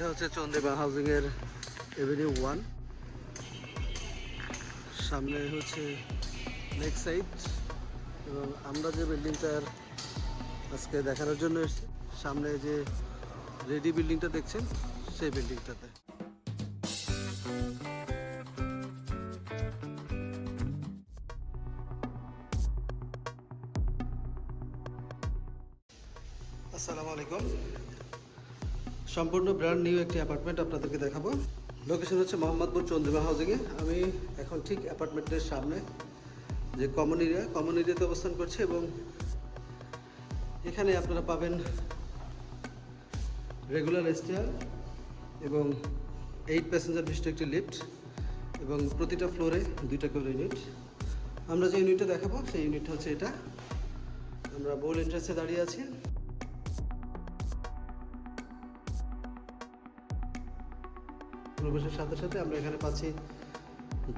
এটা হচ্ছে চন্দ্রিমা হাউজিং এর এভিনিউ ওয়ান সামনে হচ্ছে লেক সাইড এবং আমরা যে বিল্ডিংটার আজকে দেখানোর জন্য সামনে যে রেডি বিল্ডিংটা দেখছেন, সেই বিল্ডিংটাতে আসসালামু আলাইকুম। সম্পূর্ণ ব্র্যান্ড নিউ একটি অ্যাপার্টমেন্ট আপনাদেরকে দেখাবো। লোকেশন হচ্ছে মোহাম্মদপুর চন্দ্রিমা হাউজিংয়ে আমি এখন ঠিক অ্যাপার্টমেন্টের সামনে যে কমন এরিয়া কমন এরিয়াতে অবস্থান করছি এবং এখানে আপনারা পাবেন রেগুলার স্টেয়ার এবং এইট প্যাসেঞ্জার বিশিষ্ট একটি লিফট এবং প্রতিটা ফ্লোরে দুইটা করে ইউনিট আমরা যে ইউনিটটা দেখাবো, সেই ইউনিটটা হচ্ছে এটা। আমরা বোল এন্ট্রান্সে দাঁড়িয়ে আছি। প্রবেশের সাথে সাথে আমরা এখানে পাচ্ছি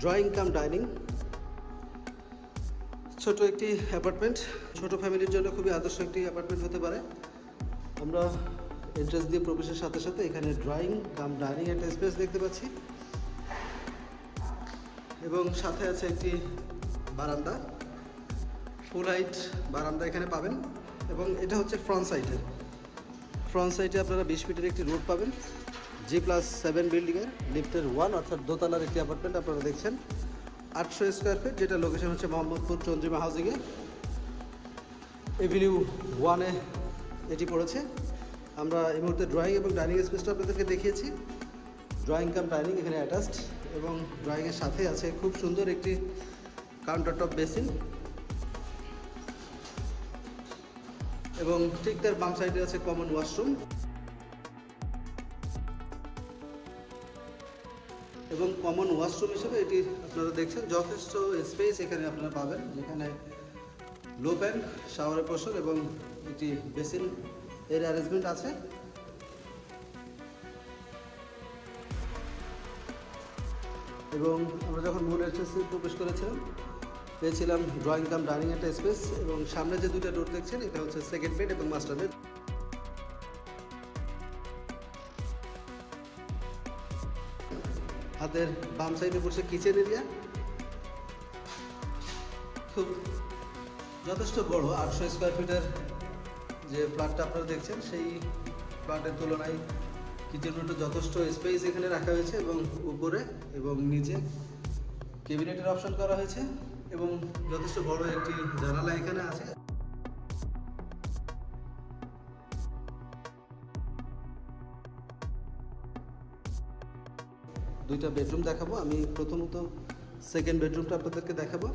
ড্রয়িং কাম ডাইনিং ছোট একটি অ্যাপার্টমেন্ট ছোট ফ্যামিলির জন্য খুবই আদর্শ একটি অ্যাপার্টমেন্ট হতে পারে। আমরা এন্ট্রেন্স দিয়ে প্রবেশের সাথে সাথে এখানে ড্রয়িং কাম ডাইনিং একটা স্পেস দেখতে পাচ্ছি। এবং সাথে আছে একটি বারান্দা। ফুল হাইট বারান্দা এখানে পাবেন এবং এটা হচ্ছে ফ্রন্ট সাইডের ফ্রন্ট সাইডে আপনারা বিশ ফিটের একটি রোড পাবেন। জি প্লাস সেভেন বিল্ডিংয়ের লিফটের ওয়ান অর্থাৎ দোতলার একটি অ্যাপার্টমেন্ট আপনারা দেখছেন। আটশো স্কোয়ার ফিট, যেটা লোকেশন হচ্ছে মোহাম্মদপুর চন্দ্রিমা হাউজিংয়ে এভিনিউ ওয়ানে এটি পড়েছে। আমরা এই মুহূর্তে ড্রয়িং এবং ডাইনিং স্পেসটা আপনাদেরকে দেখিয়েছি। ড্রয়িং কাম ডাইনিং এখানে অ্যাটাচড এবং ড্রয়িংয়ের সাথে আছে খুব সুন্দর একটি কাউন্টার টপ বেসিন এবং ঠিক তার বাম সাইডে আছে কমন ওয়াশরুম এবং কমন ওয়াশরুম হিসেবে এটি আপনারা দেখছেন। যথেষ্ট স্পেস এখানে আপনারা পাবেন, যেখানে লো প্যান শাওয়ারের পোষণ এবং একটি বেসিন এর অ্যারেঞ্জমেন্ট আছে। এবং আমরা যখন মূল এসএসসি প্রবেশ করেছিলাম, পেয়েছিলাম ড্রয়িং কাম ডাইনিং একটা স্পেস এবং সামনে যে দুইটা ডোর দেখছেন, এটা হচ্ছে সেকেন্ড বেড এবং মাস্টার বেড হাতের বাম সাইডে পড়ছে কিচেন এরিয়া খুব যথেষ্ট বড়, আটশো স্কোয়ার ফিটের যে ফ্ল্যাটটা আপনারা দেখছেন, সেই ফ্ল্যাটের তুলনায় কিচেন রুমটা যথেষ্ট স্পেস এখানে রাখা হয়েছে এবং উপরে এবং নিচে ক্যাবিনেটের অপশন করা হয়েছে এবং যথেষ্ট বড় একটি জানালা এখানে আছে। দুইটা বেডরুম দেখাবো। আমি প্রথমত সেকেন্ড বেডরুমটা আপনাদেরকে দেখাবো।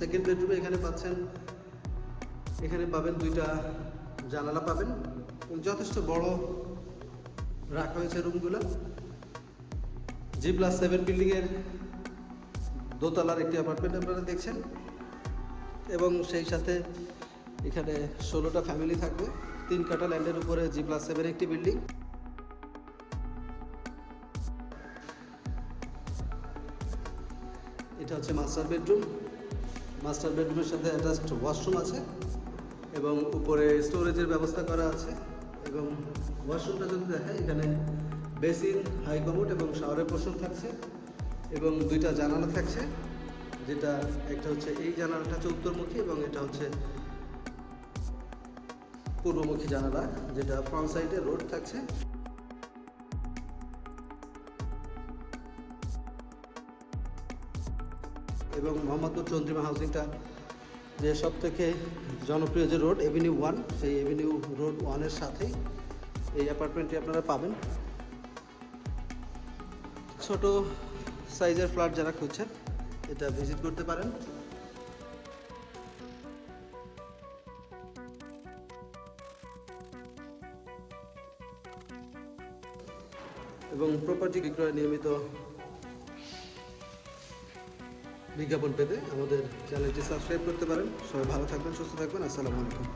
সেকেন্ড বেডরুমে এখানে পাচ্ছেন, এখানে পাবেন দুইটা জানালা পাবেন। যথেষ্ট বড় রাখা হয়েছে রুমগুলো জি প্লাস সেভেন বিল্ডিংয়ের দোতলার একটি অ্যাপার্টমেন্ট আপনারা দেখছেন। এবং সেই সাথে এখানে ষোলোটা ফ্যামিলি থাকবে। তিন কাটা ল্যান্ডের উপরে জি প্লাস সেভেন একটি বিল্ডিং এটা হচ্ছে মাস্টার বেডরুম মাস্টার বেডরুমের সাথে অ্যাটাচড ওয়াশরুম আছে এবং উপরে স্টোরেজের ব্যবস্থা করা আছে এবং ওয়াশরুমটা যদি দেখায় এখানে বেসিন হাই এবং শাওয়ারের পোষণ থাকছে এবং দুইটা জানালা থাকছে, যেটা একটা হচ্ছে এই জানালাটা হচ্ছে উত্তরমুখী এবং এটা হচ্ছে পূর্বমুখী জানালা, যেটা ফ্রন্ট সাইডে রোড থাকছে। এবং মোহাম্মদপুর চন্দ্রিমা হাউজিংটা যে সব থেকে জনপ্রিয় যে রোড এভিনিউ ওয়ান সেই এভিনিউ রোড ওয়ানের সাথেই এই অ্যাপার্টমেন্টটি আপনারা পাবেন। ছোট সাইজের ফ্ল্যাট যারা খুঁজছেন, এটা ভিজিট করতে পারেন। এবং প্রপার্টি বিক্রয় নিয়মিত বিজ্ঞাপন পেতে আমাদের চ্যানেলটি সাবস্ক্রাইব করতে পারেন। সবাই ভালো থাকবেন সুস্থ থাকবেন। আসসালামু আলাইকুম।